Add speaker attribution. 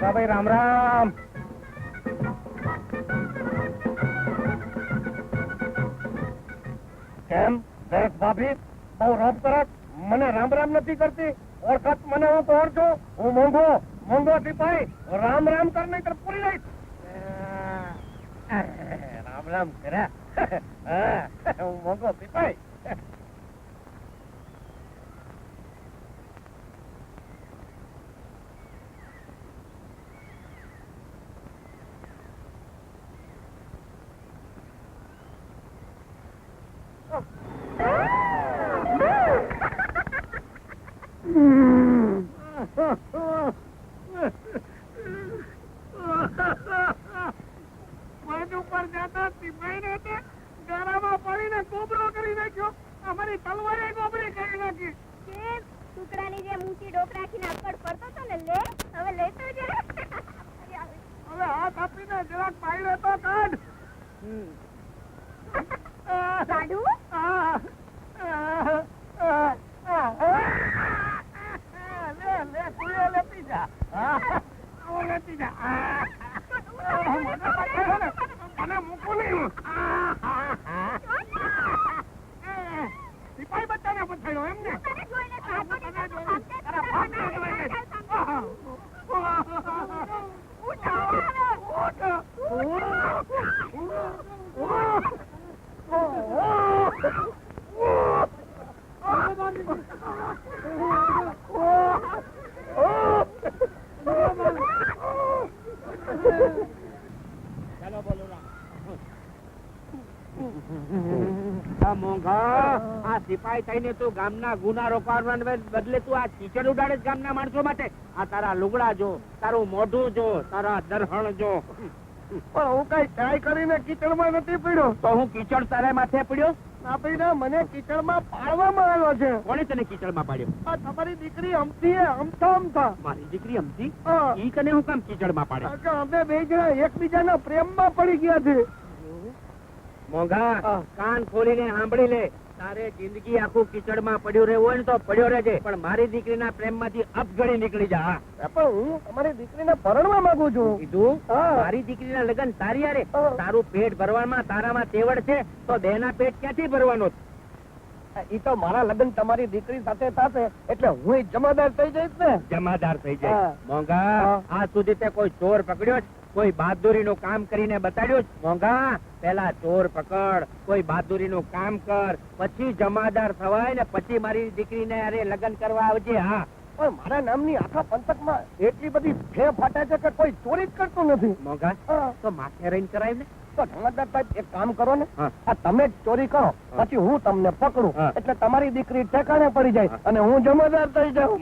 Speaker 1: ભાઈ રામ રામ. કેમ? દરેક ભાભી બહુ રોપ કરત. મને રામ રામ નથી કરતી. ઓળખત મને હું કોણ છું હું મોંઘો મોંઘો સિપાહી. રામ રામ કર નહીં પૂરી લઈશ. રામ રામ કર્યા. હા, મોંઘો સિપાહી.
Speaker 2: હવે લેતો જ
Speaker 1: હવે હાથ આપીને જરાક પાયરે તો કાઢ.
Speaker 2: સાડુ.
Speaker 1: લે લે તું એ લેતી જા આ, તું લેતી જા. મને મૂકું નહીં. આ, આ, આ. એ, સિપાહી બચ્ચાને પછાડ્યો એમ ને
Speaker 2: તને જોઈને સાધુ ને
Speaker 1: તને
Speaker 2: સાધુ
Speaker 1: જોઈને.
Speaker 2: સમજે
Speaker 1: તારા
Speaker 2: તો
Speaker 1: બાપને
Speaker 2: ના
Speaker 1: જોઈને.
Speaker 2: ના
Speaker 1: આહા.
Speaker 2: ઉઠો
Speaker 1: ઉઠ.
Speaker 3: આ મોંઘા? આ સિપાઈ થઈને તું ગામના ગુના રોકવાના બદલે તું આ કીચડ ઉડાડે ગામના માણસો માટે? આ તારા લુગડા જો તારું મોઢું જો તારા દરહણ જો.
Speaker 1: પણ હું કઈ ટ્રાય કરીને કીચડમાં નથી પડ્યો.
Speaker 3: તો હું કીચડ તારા માથે પડ્યો?
Speaker 1: ના પડ્યા મને કીચડમાં પાડવામાં આવ્યો છે.
Speaker 3: કોણે તને કીચડમાં પાડ્યો?
Speaker 1: આ તમારી દીકરી અમથી અમથા અમથા
Speaker 3: મારી દીકરી અમથી. ઈ તને હું કામ કીચડમાં પાડે?
Speaker 1: અમે બે જણા એકબીજાના પ્રેમમાં પડી ગયા છે.
Speaker 3: મોંઘા. કાન ખોલીને સાંભળી લે. તારે જિંદગી આખું કીચડમાં પડ્યું રહેવું હોય ને તો પડ્યો રહેજે. પણ મારી દીકરીના પ્રેમમાંથી અપઘડી નીકળી જા.
Speaker 1: પણ હું તમારી દીકરીને પરણવા માંગુ છું.
Speaker 3: કીધું. મારી દીકરીના લગ્ન તારી હારે. તારું પેટ ભરવામાં તારામાં તેવડ છે તો બેના પેટ ક્યાંથી ભરવાનું?
Speaker 1: ઈ તો મારા લગ્ન તમારી દીકરી સાથે થશે એટલે હું જમાદાર થઈ જઈશ ને.
Speaker 3: જમાદાર થઈ જાય મોંઘા
Speaker 1: આ
Speaker 3: આજ સુધી તે કોઈ ચોર પકડ્યો છે કોઈ બહાદુરીનું કામ કરીને બતાડ્યું મોંઘા? પેલા ચોર પકડ કોઈ બહાદુરીનું કામ કર પછી જમાદાર થવાય ને પછી મારી દીકરીને અરે લગ્ન કરવા આવજે હા.
Speaker 1: પણ મારા નામની આખા પંથકમાં એટલી બધી ફે ફાટે છે કે કોઈ ચોરી જ કરતું નથી.
Speaker 3: મોંઘા? તો માથે રહીને કરાય ને.
Speaker 1: તો જમાદાર સાહેબ એક કામ કરો ને. આ તમે જ ચોરી કરો પછી હું તમને પકડું. એટલે તમારી દીકરી ઠેકાણે પડી જાય અને હું જમાદાર થઈ જાઉં.